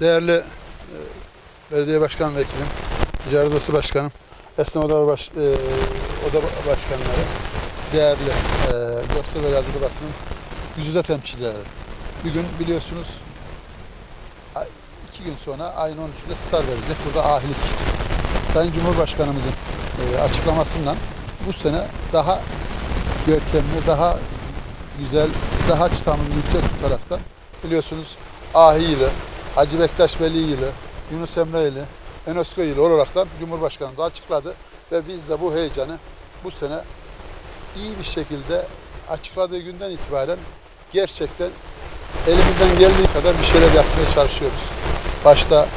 Değerli e, belediye başkan vekilim, ticaret odası başkanım, esnaf odaları baş, e, oda başkanları, değerli e, görsel ve yazılı basının güzide temsilcileri. Bugün biliyorsunuz ay- iki gün sonra ayın 13'ünde star verilecek. Burada ahilik. Sayın Cumhurbaşkanımızın e, açıklamasından bu sene daha görkemli, daha güzel, daha çıtamını yüksek tutaraktan biliyorsunuz Ahi yılı, Hacı Bektaş Veli yılı, Yunus Emre yılı, UNESCO yılı olaraktan Cumhurbaşkanımız açıkladı ve biz de bu heyecanı bu sene iyi bir şekilde açıkladığı günden itibaren gerçekten elimizden geldiği kadar bir şeyler yapmaya çalışıyoruz. Başta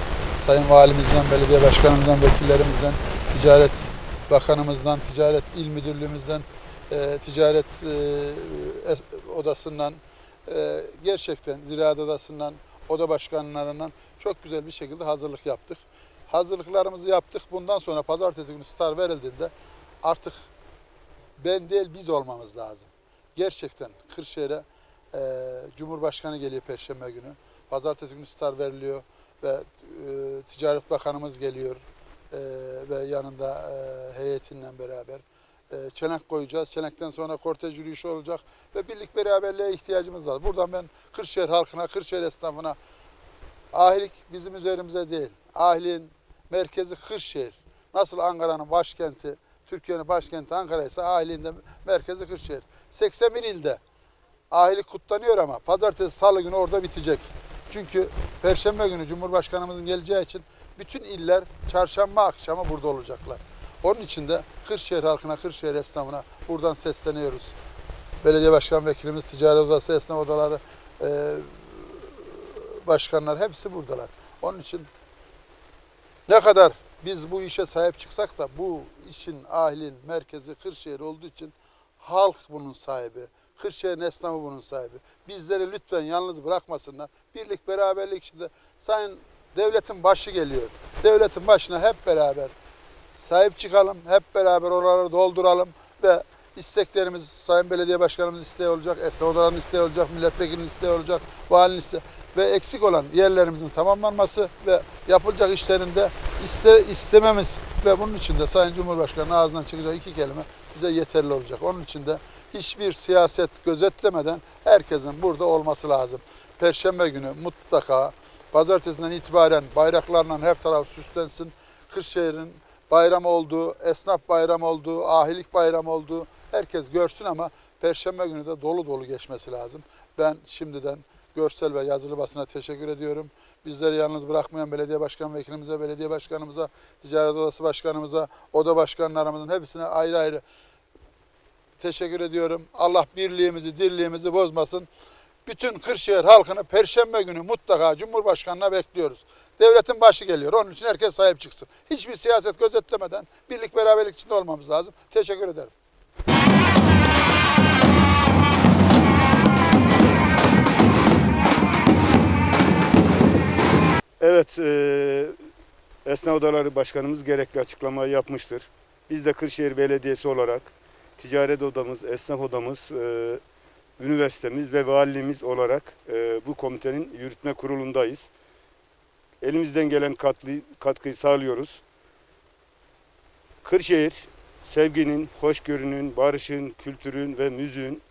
Sayın Valimizden, Belediye Başkanımızdan, vekillerimizden, Ticaret Bakanımızdan, Ticaret İl Müdürlüğümüzden, e, Ticaret e, es- Odasından, e, gerçekten Ziraat Odasından, oda başkanlarından çok güzel bir şekilde hazırlık yaptık. Hazırlıklarımızı yaptık. Bundan sonra pazartesi günü star verildiğinde artık ben değil biz olmamız lazım. Gerçekten Kırşehir'e e, Cumhurbaşkanı geliyor Perşembe günü. Pazartesi günü star veriliyor ve e, Ticaret Bakanımız geliyor e, ve yanında e, heyetinden beraber. E, çelenk koyacağız. Çelenkten sonra kortej yürüyüşü olacak ve birlik beraberliğe ihtiyacımız var. Buradan ben Kırşehir halkına, Kırşehir esnafına ahilik bizim üzerimize değil. Ahiliğin merkezi Kırşehir. Nasıl Ankara'nın başkenti, Türkiye'nin başkenti Ankara ise ahiliğin de merkezi Kırşehir. 81 ilde ahilik kutlanıyor ama pazartesi, salı günü orada bitecek. Çünkü perşembe günü Cumhurbaşkanımızın geleceği için bütün iller çarşamba akşamı burada olacaklar. Onun için de Kırşehir halkına, Kırşehir esnafına buradan sesleniyoruz. Belediye Başkan Vekilimiz, Ticaret Odası, Esnaf Odaları, e, başkanlar hepsi buradalar. Onun için ne kadar biz bu işe sahip çıksak da bu işin ahlin merkezi Kırşehir olduğu için halk bunun sahibi. Kırşehir'in esnafı bunun sahibi. Bizleri lütfen yalnız bırakmasınlar. Birlik beraberlik içinde sayın devletin başı geliyor. Devletin başına hep beraber sahip çıkalım. Hep beraber oraları dolduralım ve isteklerimiz Sayın Belediye Başkanımız isteği olacak, esnaf odalarının isteği olacak, milletvekilinin isteği olacak, valinin isteği ve eksik olan yerlerimizin tamamlanması ve yapılacak işlerinde iste, istememiz ve bunun için de Sayın Cumhurbaşkanı'nın ağzından çıkacak iki kelime bize yeterli olacak. Onun için de hiçbir siyaset gözetlemeden herkesin burada olması lazım. Perşembe günü mutlaka pazartesinden itibaren bayraklarla her taraf süslensin. Kırşehir'in bayram olduğu, esnaf bayram olduğu, ahilik bayram olduğu herkes görsün ama Perşembe günü de dolu dolu geçmesi lazım. Ben şimdiden görsel ve yazılı basına teşekkür ediyorum. Bizleri yalnız bırakmayan belediye başkan vekilimize, belediye başkanımıza, ticaret odası başkanımıza, oda başkanlarımızın hepsine ayrı ayrı teşekkür ediyorum. Allah birliğimizi, dirliğimizi bozmasın. Bütün Kırşehir halkını Perşembe günü mutlaka Cumhurbaşkanı'na bekliyoruz. Devletin başı geliyor. Onun için herkes sahip çıksın. Hiçbir siyaset gözetlemeden birlik beraberlik içinde olmamız lazım. Teşekkür ederim. Evet, e, Esnaf Odaları Başkanımız gerekli açıklamayı yapmıştır. Biz de Kırşehir Belediyesi olarak ticaret odamız, esnaf odamız, e, üniversitemiz ve valiliğimiz olarak e, bu komitenin yürütme kurulundayız. Elimizden gelen katkı, katkıyı sağlıyoruz. Kırşehir, sevginin, hoşgörünün, barışın, kültürün ve müziğin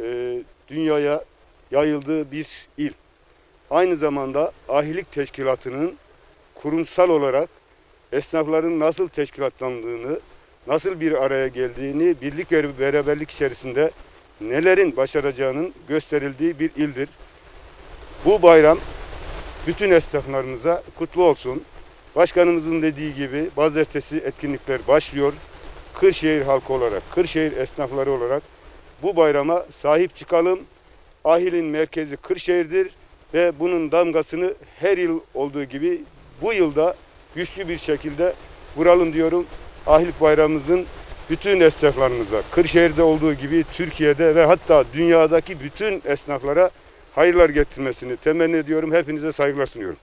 e, dünyaya yayıldığı bir il aynı zamanda ahilik teşkilatının kurumsal olarak esnafların nasıl teşkilatlandığını, nasıl bir araya geldiğini, birlik ve beraberlik içerisinde nelerin başaracağının gösterildiği bir ildir. Bu bayram bütün esnaflarımıza kutlu olsun. Başkanımızın dediği gibi pazartesi etkinlikler başlıyor. Kırşehir halkı olarak, Kırşehir esnafları olarak bu bayrama sahip çıkalım. Ahilin merkezi Kırşehir'dir ve bunun damgasını her yıl olduğu gibi bu yılda güçlü bir şekilde vuralım diyorum. Ahilik bayramımızın bütün esnaflarımıza, Kırşehir'de olduğu gibi Türkiye'de ve hatta dünyadaki bütün esnaflara hayırlar getirmesini temenni ediyorum. Hepinize saygılar sunuyorum.